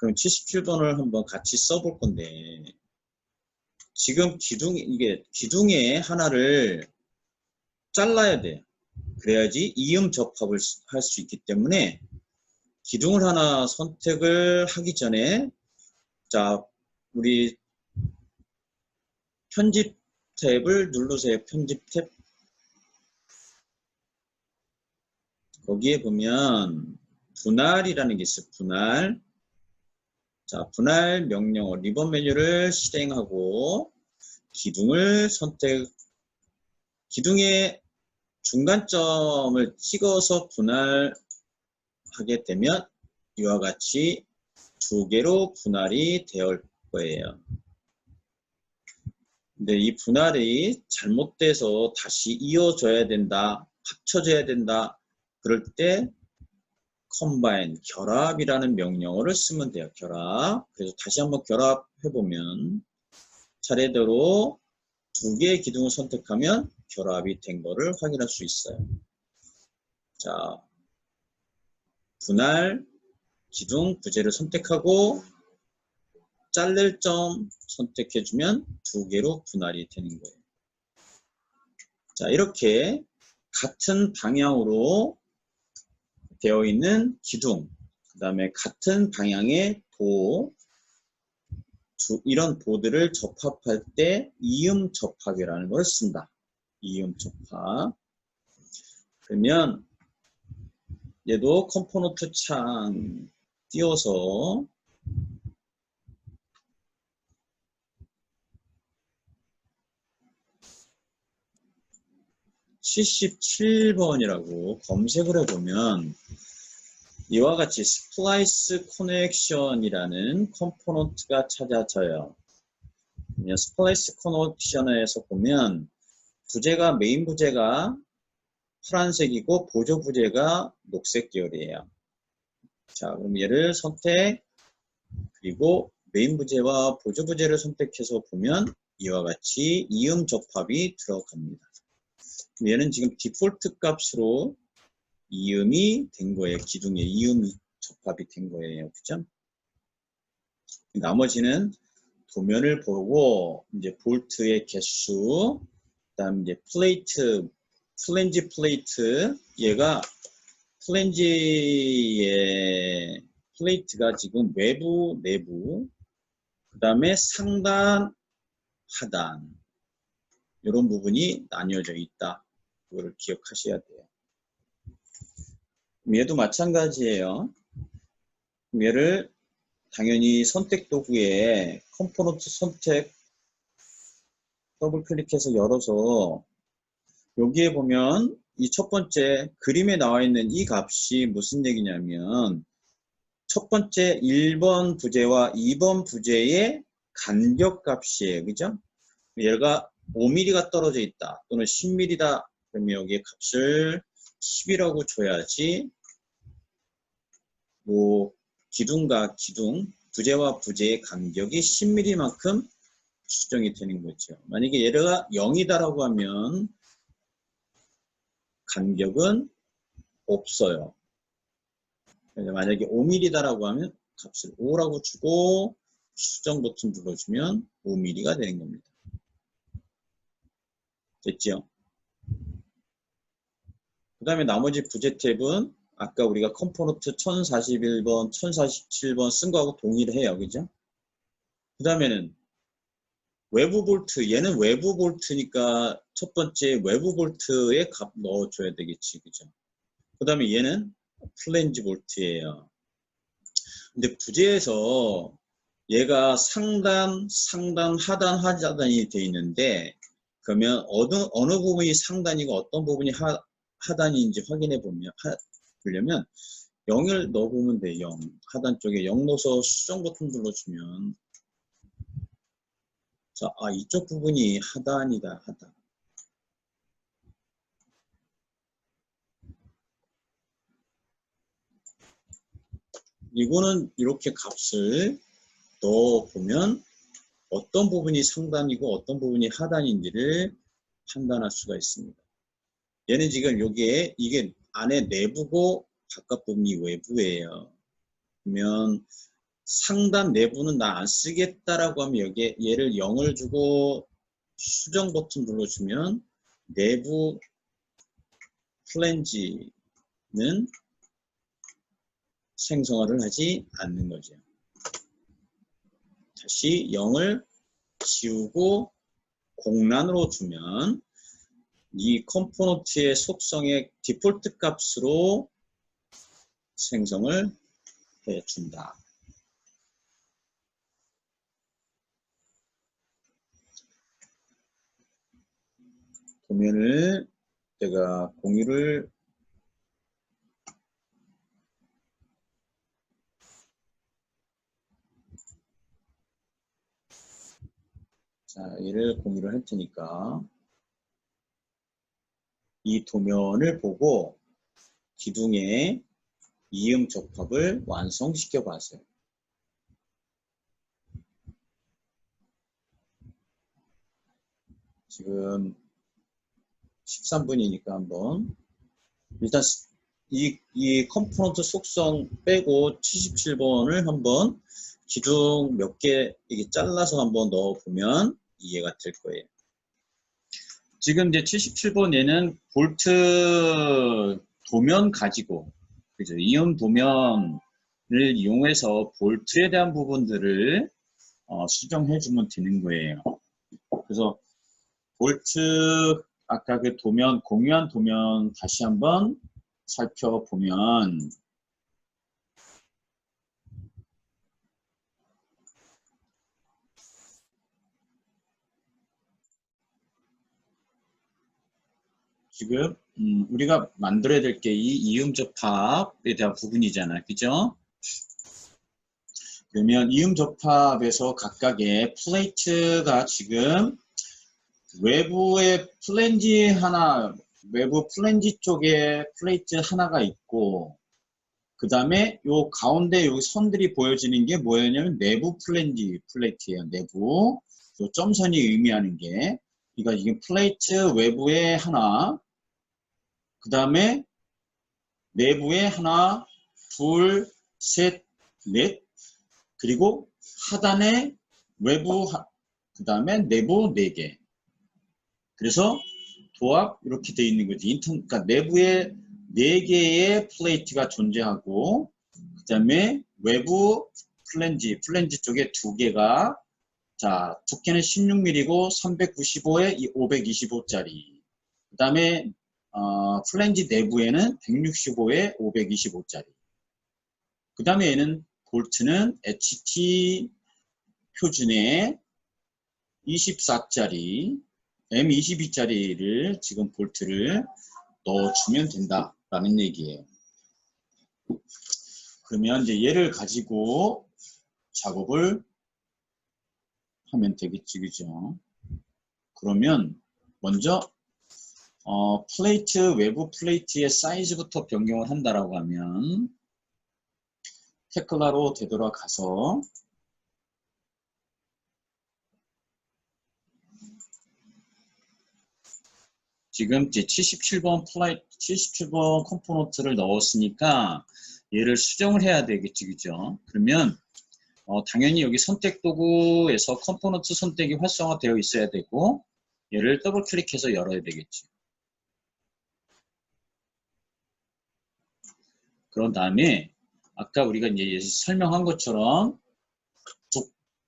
그럼 77번을 한번 같이 써볼 건데 지금 기둥 이게 기둥에 하나를 잘라야 돼요. 그래야지 이음 접합을 할 수 있기 때문에 기둥을 하나 선택을 하기 전에 자 우리 편집 탭을 누르세요. 편집 탭 거기에 보면 분할이라는 게 있어요. 분할 자, 분할 명령어 리본 메뉴를 실행하고 기둥을 선택 기둥의 중간점을 찍어서 분할하게 되면 이와 같이 두 개로 분할이 되어 거예요. 근데 이 분할이 잘못돼서 다시 이어져야 된다, 합쳐져야 된다, 그럴 때 combine, 결합이라는 명령어를 쓰면 돼요. 결합. 그래서 다시 한번 결합해 보면 차례대로 두 개의 기둥을 선택하면 결합이 된 거를 확인할 수 있어요. 자, 분할, 기둥, 부재를 선택하고 잘릴 점 선택해주면 두 개로 분할이 되는 거예요. 자, 이렇게 같은 방향으로 되어 있는 기둥, 그 다음에 같은 방향의 보, 두, 이런 보드를 접합할 때 이음 접합이라는 걸 쓴다. 이음 접합. 그러면 얘도 컴포넌트 창 띄워서 (77번이라고) 검색을 해보면 이와 같이 스플라이스 커넥션이라는 컴포넌트가 찾아져요. 스플라이스 커넥션에서 보면 부재가 메인 부재가 파란색이고 보조 부재가 녹색 계열이에요. 자, 그럼 얘를 선택 그리고 메인 부재와 보조 부재를 선택해서 보면 이와 같이 이음 접합이 들어갑니다. 얘는 지금 디폴트 값으로 이음이 된 거예요. 기둥에 이음이 접합이 된 거예요. 그죠? 나머지는 도면을 보고 이제 볼트의 개수, 그다음 이제 플레이트, 플랜지 플레이트 얘가 플랜지의 플레이트가 지금 외부, 내부, 그 다음에 상단, 하단 이런 부분이 나뉘어져 있다. 그거를 기억하셔야 돼요. 얘도 마찬가지예요. 얘를 당연히 선택 도구에 컴포넌트 선택 더블 클릭해서 열어서 여기에 보면 이 첫 번째 그림에 나와 있는 이 값이 무슨 얘기냐면 첫 번째 1번 부재와 2번 부재의 간격 값이에요. 그죠? 얘가 5mm가 떨어져 있다 또는 10mm다 그러면 여기에 값을 10이라고 줘야지 뭐 기둥과 기둥, 부재와 부재의 간격이 10mm만큼 추정이 되는 거죠. 만약에 얘가 0이다라고 하면 간격은 없어요. 만약에 5mm다라고 하면 값을 5라고 주고 수정 버튼 눌러주면 5mm가 되는 겁니다. 됐죠? 그 다음에 나머지 부재 탭은 아까 우리가 컴포넌트 1041번, 1047번 쓴 거하고 동일을 해요. 그죠? 그 다음에는 외부 볼트, 얘는 외부 볼트니까 첫 번째 외부 볼트에 값 넣어줘야 되겠지. 그죠? 그 다음에 얘는 플랜지 볼트예요. 근데 부재에서 얘가 상단, 상단, 하단, 하단이 돼 있는데 그러면 어느, 어느 부분이 상단이고 어떤 부분이 하, 하단인지 확인해 보면 보려면 0을 넣어보면 돼. 0. 하단 쪽에 0 넣어서 수정 버튼 눌러주면 자, 아 이쪽 부분이 하단이다. 하단. 이거는 이렇게 값을 넣어보면 어떤 부분이 상단이고 어떤 부분이 하단인지를 판단할 수가 있습니다. 얘는 지금 여기에 이게 안에 내부고 바깥 부분이 외부예요. 그러면 상단 내부는 나 안 쓰겠다라고 하면 여기에 얘를 0을 주고 수정 버튼 눌러주면 내부 플랜지는 생성화를 하지 않는 거죠. 다시 0을 지우고 공란으로 주면 이 컴포넌트의 속성의 디폴트 값으로 생성을 해준다. 도면을 제가 공유를 자, 얘를 공유를 할 테니까 이 도면을 보고 기둥의 이음 접합을 완성시켜 봤어요. 지금 13분이니까 한번 일단 이, 이 컴포넌트 속성 빼고 77번을 한번 기둥 몇 개 이게 잘라서 한번 넣어보면 이해가 될 거예요. 지금 이제 77번 얘는 볼트 도면 가지고 그죠 이온 도면을 이용해서 볼트에 대한 부분들을 어, 수정해 주면 되는 거예요. 그래서 볼트 아까 그 도면 공유한 도면 다시 한번 살펴보면 지금 음, 우리가 만들어야 될 게 이 이음 접합에 대한 부분이잖아요. 그죠? 그러면 이음 접합에서 각각의 플레이트가 지금 외부에 플랜지 하나, 외부 플랜지 쪽에 플레이트 하나가 있고 그 다음에 요 가운데 여기 선들이 보여지는 게 뭐였냐면 내부 플랜지 플레이트예요. 내부. 요 점선이 의미하는 게 그러니까 이게 플레이트 외부에 하나 그 다음에 내부에 하나, 둘, 셋, 넷. 그리고 하단에 외부 그 다음에 내부 네 개. 그래서 도합 이렇게 돼 있는 거지. 인턴 그러니까 내부에 네 개의 플레이트가 존재하고 그 다음에 외부 플랜지 플랜지 쪽에 두 개가 자 두께는 16mm고 395에 525짜리. 그 다음에 어, 플랜지 내부에는 165에 525짜리. 그 다음에 얘는 볼트는 HT 표준의 24짜리, M22짜리를 지금 볼트를 넣어주면 된다라는 얘기예요. 그러면 이제 얘를 가지고 작업을 하면 되겠지, 그죠? 그러면 먼저 어, 플레이트, 외부 플레이트의 사이즈부터 변경을 한다라고 하면 테클라로 되돌아가서 지금 이제 77번 플라이 77번 컴포넌트를 넣었으니까 얘를 수정을 해야 되겠지 그죠? 그러면 어, 당연히 여기 선택 도구에서 컴포넌트 선택이 활성화되어 있어야 되고 얘를 더블 클릭해서 열어야 되겠지 그런 다음에 아까 우리가 이제 설명한 것처럼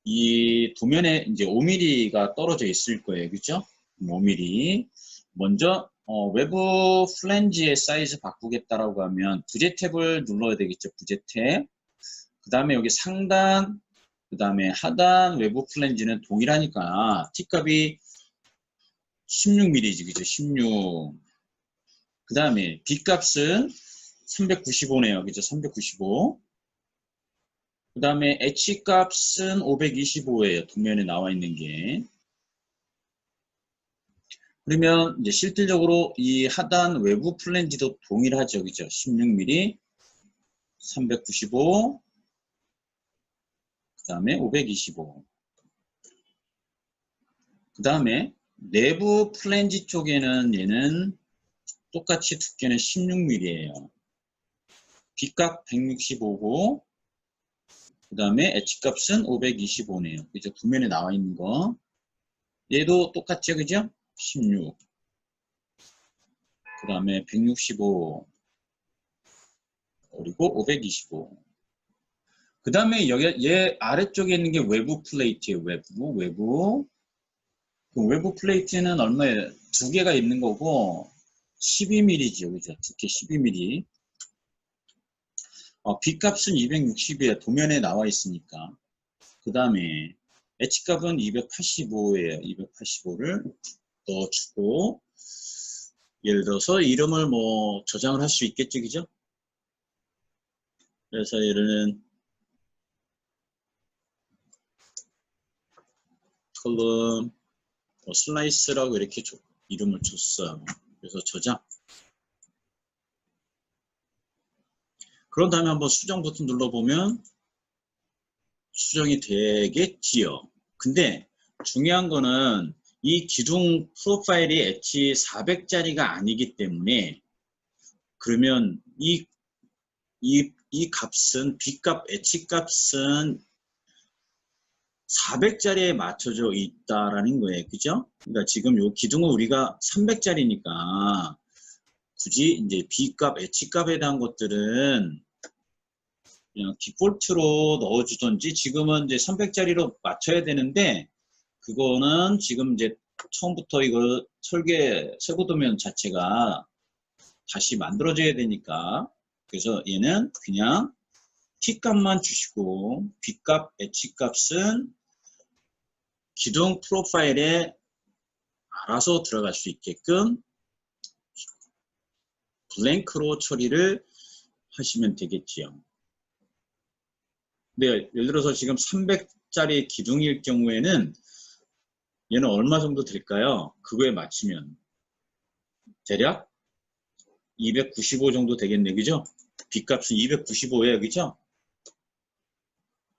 이 도면에 이제 5mm가 떨어져 있을 거예요. 그죠? 5mm. 먼저 어, 외부 플랜지의 사이즈 바꾸겠다라고 하면 부재 탭을 눌러야 되겠죠. 부재 탭. 그 다음에 여기 상단, 그 다음에 하단 외부 플랜지는 동일하니까 T값이 16mm지. 그죠? 16. 그 다음에 B값은 395네요. 그죠? 395. 그 다음에 H 값은 525예요. 도면에 나와 있는 게. 그러면 이제 실질적으로 이 하단 외부 플랜지도 동일하죠. 그죠? 16mm, 395, 그 다음에 525. 그 다음에 내부 플랜지 쪽에는 얘는 똑같이 두께는 16mm예요. B값 165고 그 다음에 H 값은 525네요. 그죠? 도면에 나와 있는 거. 얘도 똑같죠, 그죠? 16. 그 다음에 165. 그리고 525. 그 다음에 여기 얘 아래쪽에 있는 게 외부 플레이트예요. 외부, 외부. 그 외부 플레이트는 얼마예요? 두 개가 있는 거고 12mm죠, 그죠? 두께 12mm. 어, B값은 260이에요. 도면에 나와 있으니까. 그 다음에 H값은 285예요. 285를 넣어주고 예를 들어서 이름을 뭐 저장을 할 수 있겠죠, 그죠? 그래서 얘는 컬럼 뭐 슬라이스라고 이렇게 줘- 이름을 줬어요. 그래서 저장. 그런 다음에 한번 수정 버튼 눌러보면 수정이 되겠지요. 근데 중요한 거는 이 기둥 프로파일이 H400짜리가 아니기 때문에 그러면 이, 이, 이 값은 B값, H값은 400짜리에 맞춰져 있다라는 거예요. 그죠? 그러니까 지금 요 기둥은 우리가 300짜리니까 굳이 이제 B값, H값에 대한 것들은 그냥 디폴트로 넣어주던지 지금은 이제 300짜리로 맞춰야 되는데 그거는 지금 이제 처음부터 이거 설계 세부 도면 자체가 다시 만들어져야 되니까. 그래서 얘는 그냥 T값만 주시고 B값, H값은 기둥 프로파일에 알아서 들어갈 수 있게끔 블랭크로 처리를 하시면 되겠지요. 네, 예를 들어서 지금 300짜리 기둥일 경우에는 얘는 얼마 정도 될까요? 그거에 맞추면 대략 295 정도 되겠네, 그죠? B값은 295예요, 그죠?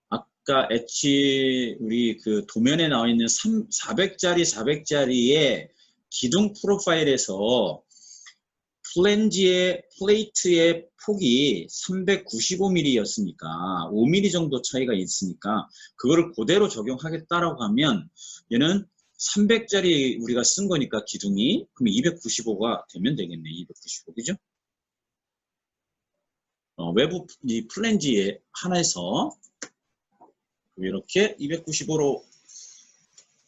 아까 H 우리 그 도면에 나와 있는 3, 400짜리 400짜리의 기둥 프로파일에서 플랜지의 플레이트의 폭이 395mm였으니까 5mm 정도 차이가 있으니까 그거를 그대로 적용하겠다라고 하면 얘는 300짜리 우리가 쓴 거니까 기둥이 그럼 295가 되면 되겠네 295 그죠? 어, 외부 이 플랜지에 하나에서 이렇게 295로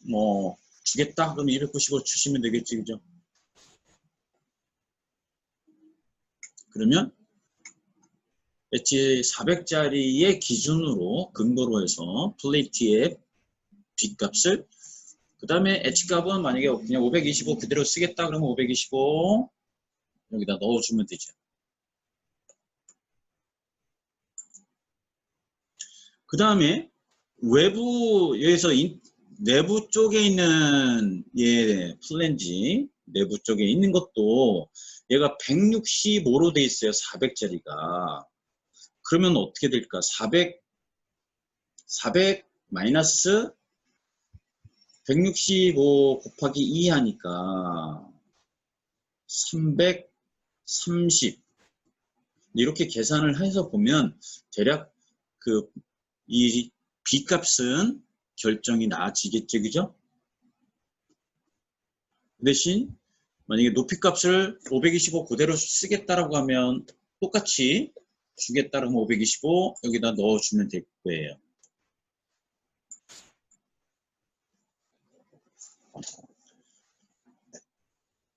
뭐 주겠다 그러면 295 주시면 되겠지 그죠? 그러면 H400짜리의 기준으로 근거로 해서 플레이트의 B값을 그 다음에 H값은 만약에 그냥 525 그대로 쓰겠다 그러면 525 여기다 넣어주면 되죠. 그 다음에 외부에서 인- 내부 쪽에 있는 예 플랜지 내부 쪽에 있는 것도 얘가 165로 돼 있어요. 400짜리가. 그러면 어떻게 될까? 400 400 마이너스 165 곱하기 2 하니까 330 이렇게 계산을 해서 보면 대략 그 이 B값은 결정이 나아지겠죠, 그죠? 그 대신 만약에 높이 값을 525 그대로 쓰겠다라고 하면 똑같이 주겠다라면 525 여기다 넣어주면 될 거예요.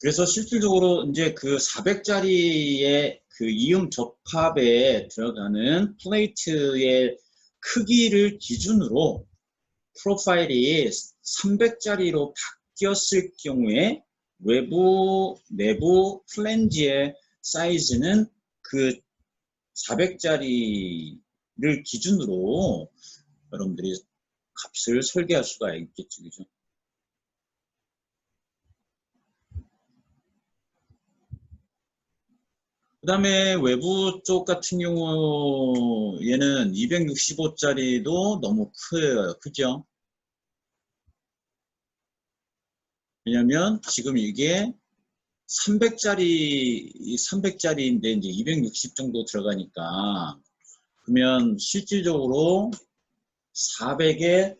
그래서 실질적으로 이제 그 400짜리의 그 이음 접합에 들어가는 플레이트의 크기를 기준으로 프로파일이 300짜리로 바뀌 었을 경우에 외부, 내부 플랜지의 사이즈는 그 400짜리를 기준으로 여러분들이 값을 설계할 수가 있겠죠. 그죠? 그 다음에 외부 쪽 같은 경우 얘는 265짜리도 너무. 그죠? 왜냐면 지금 이게 300짜리, 300짜리인데 이제 260 정도 들어가니까 그러면 실질적으로 400에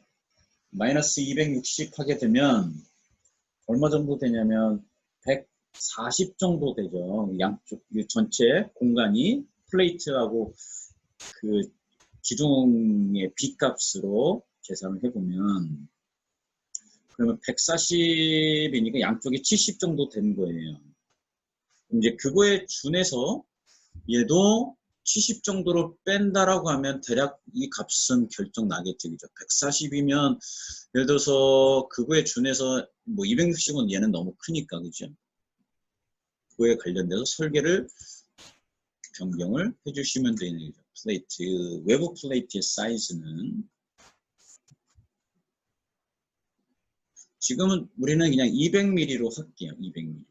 마이너스 260 하게 되면 얼마 정도 되냐면 140 정도 되죠. 양쪽 이 전체 공간이 플레이트하고 그 기둥의 B값으로 계산을 해보면 그러면 140이니까 양쪽이 70 정도 되는 거예요. 이제 그거에 준해서 얘도 70 정도로 뺀다라고 하면 대략 이 값은 결정 나겠죠. 그죠? 140이면 예를 들어서 그거에 준해서 뭐 260은 얘는 너무 크니까 그죠? 그거에 관련돼서 설계를 변경을 해주시면 되는 거죠. 플레이트, 외부 플레이트의 사이즈는 지금은 우리는 그냥 200mm로 할게요. 200mm.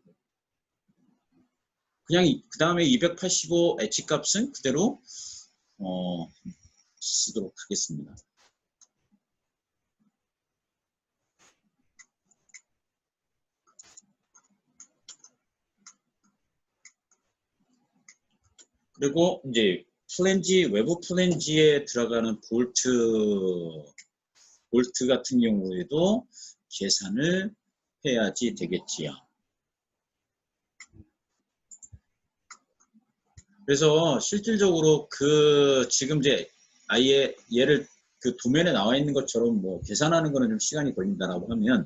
그냥 그 다음에 285 엣지 값은 그대로 어, 쓰도록 하겠습니다. 그리고 이제 플랜지 외부 플랜지에 들어가는 볼트 볼트 같은 경우에도 계산을 해야지 되겠지요. 그래서 실질적으로 그 지금 이제 아예 얘를 그 도면에 나와 있는 것처럼 뭐 계산하는 거는 좀 시간이 걸린다라고 하면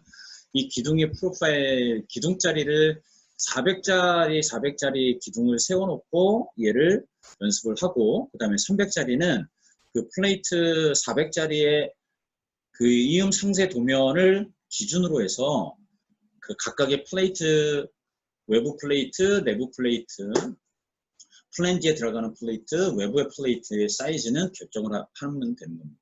이 기둥의 프로파일 기둥짜리를 400짜리 400짜리 기둥을 세워놓고 얘를 연습을 하고 그 다음에 300짜리는 그 플레이트 400짜리의 그 이음 상세 도면을 기준으로 해서 그 각각의 플레이트 외부 플레이트 내부 플레이트 플랜지에 들어가는 플레이트 외부의 플레이트의 사이즈는 결정을 하면 되는 겁니다.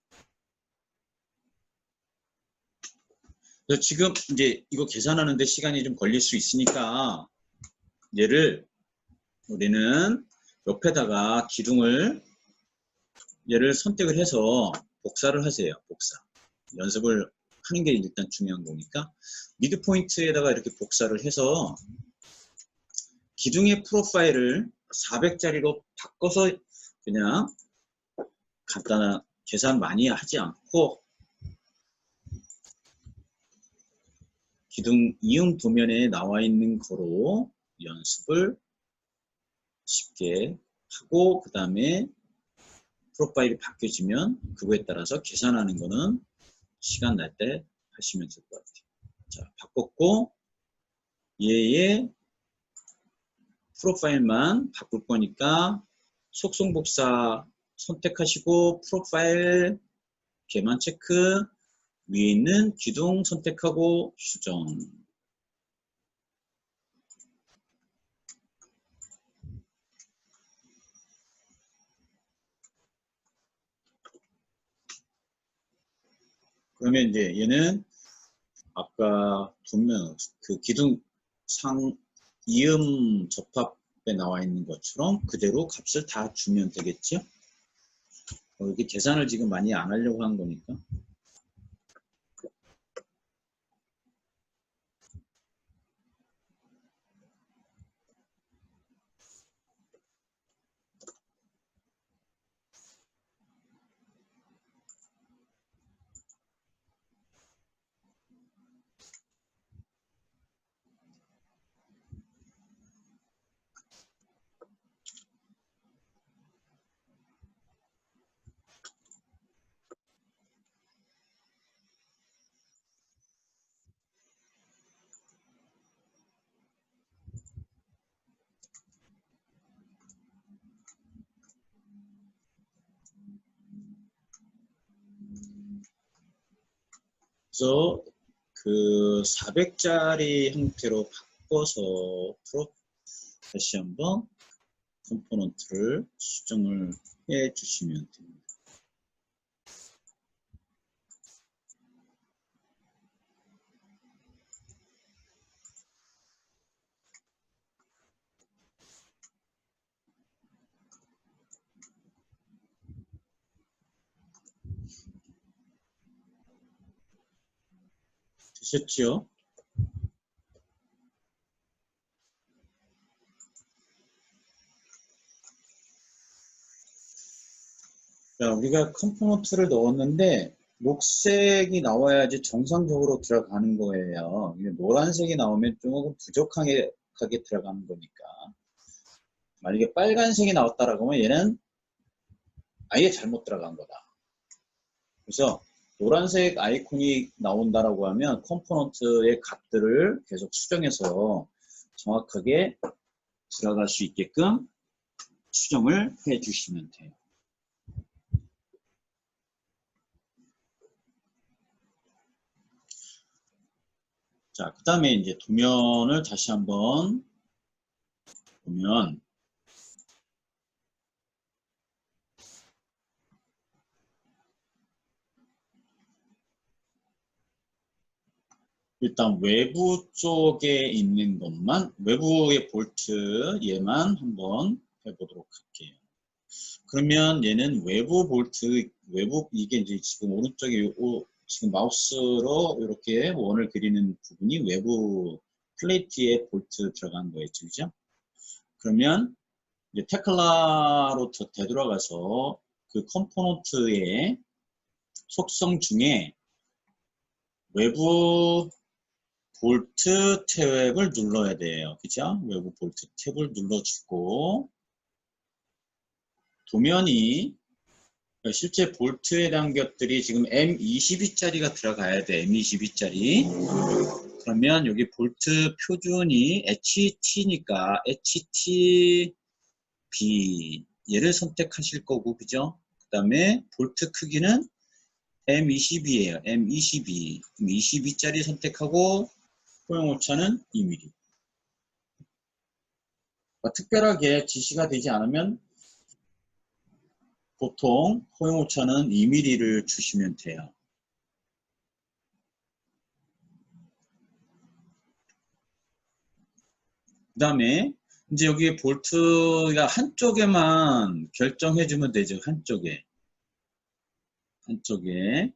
그래서 지금 이제 이거 계산하는데 시간이 좀 걸릴 수 있으니까 얘를 우리는 옆에다가 기둥을 얘를 선택을 해서 복사를 하세요. 복사. 연습을 하는 게 일단 중요한 거니까 미드 포인트에다가 이렇게 복사를 해서 기둥의 프로파일을 400짜리로 바꿔서 그냥 간단한 계산 많이 하지 않고 기둥 이음 도면에 나와 있는 거로 연습을 쉽게 하고 그 다음에 프로파일이 바뀌어지면 그거에 따라서 계산하는 거는 시간 날 때 하시면 될 것 같아요. 자, 바꿨고 얘의 프로파일만 바꿀 거니까 속성 복사 선택하시고 프로파일 개만 체크 위에 있는 기둥 선택하고 수정 그러면 이제 얘는 아까 분명 그 기둥 상 이음 접합에 나와 있는 것처럼 그대로 값을 다 주면 되겠죠? 어, 이게 계산을 지금 많이 안 하려고 한 거니까. 그래서 그 400짜리 형태로 바꿔서 프로 다시 한번 컴포넌트를 수정을 해 주시면 됩니다. 되셨죠? 자, 우리가 컴포넌트를 넣었는데 녹색이 나와야지 정상적으로 들어가는 거예요. 노란색이 나오면 조금 부족하게 하게 들어가는 거니까. 만약에 빨간색이 나왔다라고 하면 얘는 아예 잘못 들어간 거다. 그래서 노란색 아이콘이 나온다라고 하면 컴포넌트의 값들을 계속 수정해서 정확하게 들어갈 수 있게끔 수정을 해 주시면 돼요. 자, 그 다음에 이제 도면을 다시 한번 보면 일단 외부 쪽에 있는 것만 외부의 볼트 얘만 한번 해보도록 할게요. 그러면 얘는 외부 볼트 외부 이게 이제 지금 오른쪽에 요, 지금 마우스로 이렇게 원을 그리는 부분이 외부 플레이트에 볼트 들어간 거였죠, 그죠? 그러면 이제 테클라로 되돌아가서 그 컴포넌트의 속성 중에 외부 볼트 탭을 눌러야 돼요. 그죠? 외부 볼트 탭을 눌러주고 도면이 실제 볼트에 해당 것들이 지금 M22짜리가 들어가야 돼. M22짜리. 그러면 여기 볼트 표준이 HT니까 HTB 얘를 선택하실 거고 그죠? 그 다음에 볼트 크기는 M22예요. M22. 22짜리 선택하고 소형오차는 2mm. 특별하게 지시가 되지 않으면 보통 소형오차는 2mm를 주시면 돼요. 그 다음에 이제 여기 볼트가 한쪽에만 결정해 주면 되죠. 한쪽에. 한쪽에.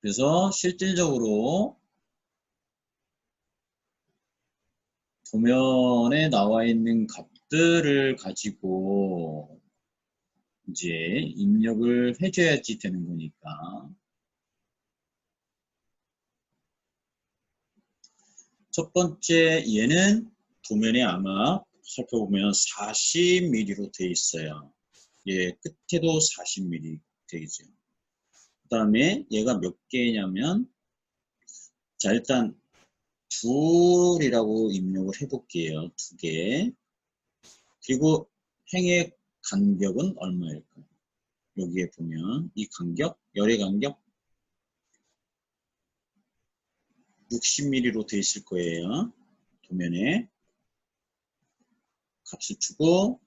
그래서 실질적으로 도면에 나와 있는 값들을 가지고 이제 입력을 해줘야지 되는 거니까 첫 번째 얘는 도면에 아마 살펴보면 40mm로 되어 있어요. 얘 끝에도 40mm 되죠. 그 다음에 얘가 몇 개냐면 자 일단 둘이라고 입력을 해볼게요. 두 개. 그리고 행의 간격은 얼마일까요? 여기에 보면 이 간격, 열의 간격 60mm로 되어 있을 거예요. 도면에 값을 주고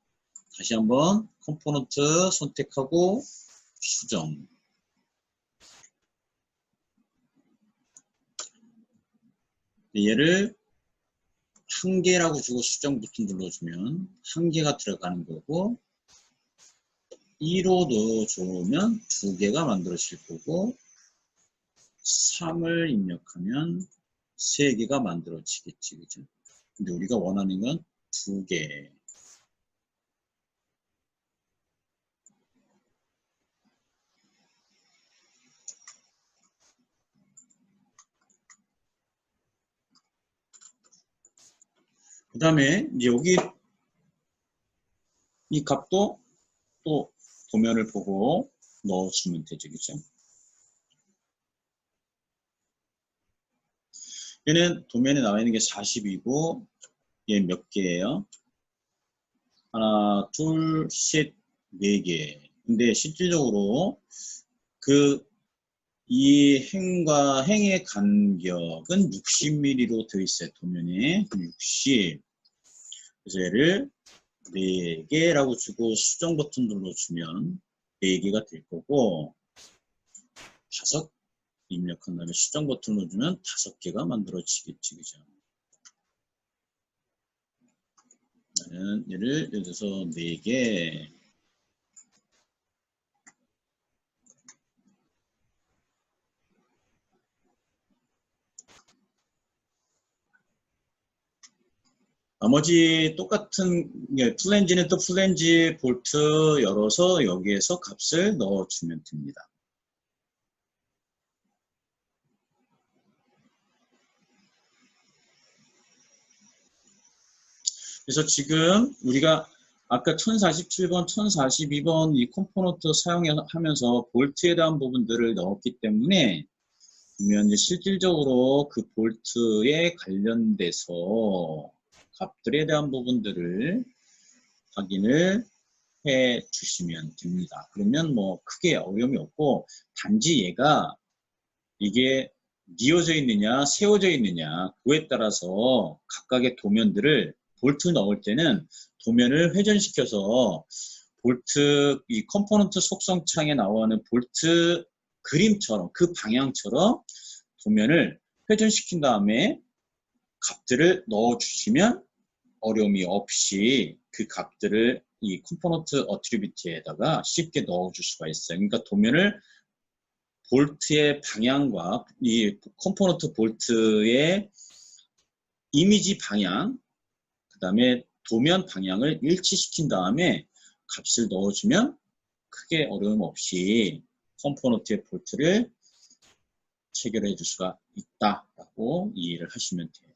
다시 한번 컴포넌트 선택하고 수정 얘를 한 개라고 주고 수정 버튼 눌러주면 한 개가 들어가는 거고 2로 넣어주면 두 개가 만들어질 거고 3을 입력하면 세 개가 만들어지겠지 그죠 근데 우리가 원하는 건 두 개. 그 다음에 여기 이 값도 또 도면을 보고 넣어주면 되죠. 그죠? 얘는 도면에 나와 있는 게 40이고 얘 몇 개예요? 하나, 둘, 셋, 네 개. 근데 실질적으로 그 이 행과 행의 간격은 60mm로 되어 있어요. 도면에 60. 그래서 얘를 4개라고 주고 수정 버튼 눌러주면 4개가 될 거고 다섯 입력한 다음에 수정 버튼 눌러주면 다섯 개가 만들어지겠지. 그죠? 나는 얘를 예를 들어서 4개 나머지 똑같은 예, 플랜지는 또 플랜지 볼트 열어서 여기에서 값을 넣어주면 됩니다. 그래서 지금 우리가 아까 1047번, 1042번 이 컴포넌트 사용하면서 볼트에 대한 부분들을 넣었기 때문에 이제 실질적으로 그 볼트에 관련돼서 값들에 대한 부분들을 확인을 해 주시면 됩니다. 그러면 뭐 크게 어려움이 없고 단지 얘가 이게 뉘어져 있느냐 세워져 있느냐 그에 따라서 각각의 도면들을 볼트 넣을 때는 도면을 회전시켜서 볼트 이 컴포넌트 속성 창에 나오는 볼트 그림처럼 그 방향처럼 도면을 회전시킨 다음에 값들을 넣어 주시면 어려움이 없이 그 값들을 이 컴포넌트 어트리뷰트에다가 쉽게 넣어 줄 수가 있어요. 그러니까 도면을 볼트의 방향과 이 컴포넌트 볼트의 이미지 방향 그 다음에 도면 방향을 일치시킨 다음에 값을 넣어주면 크게 어려움 없이 컴포넌트의 볼트를 체결해 줄 수가 있다라고 이해를 하시면 돼요.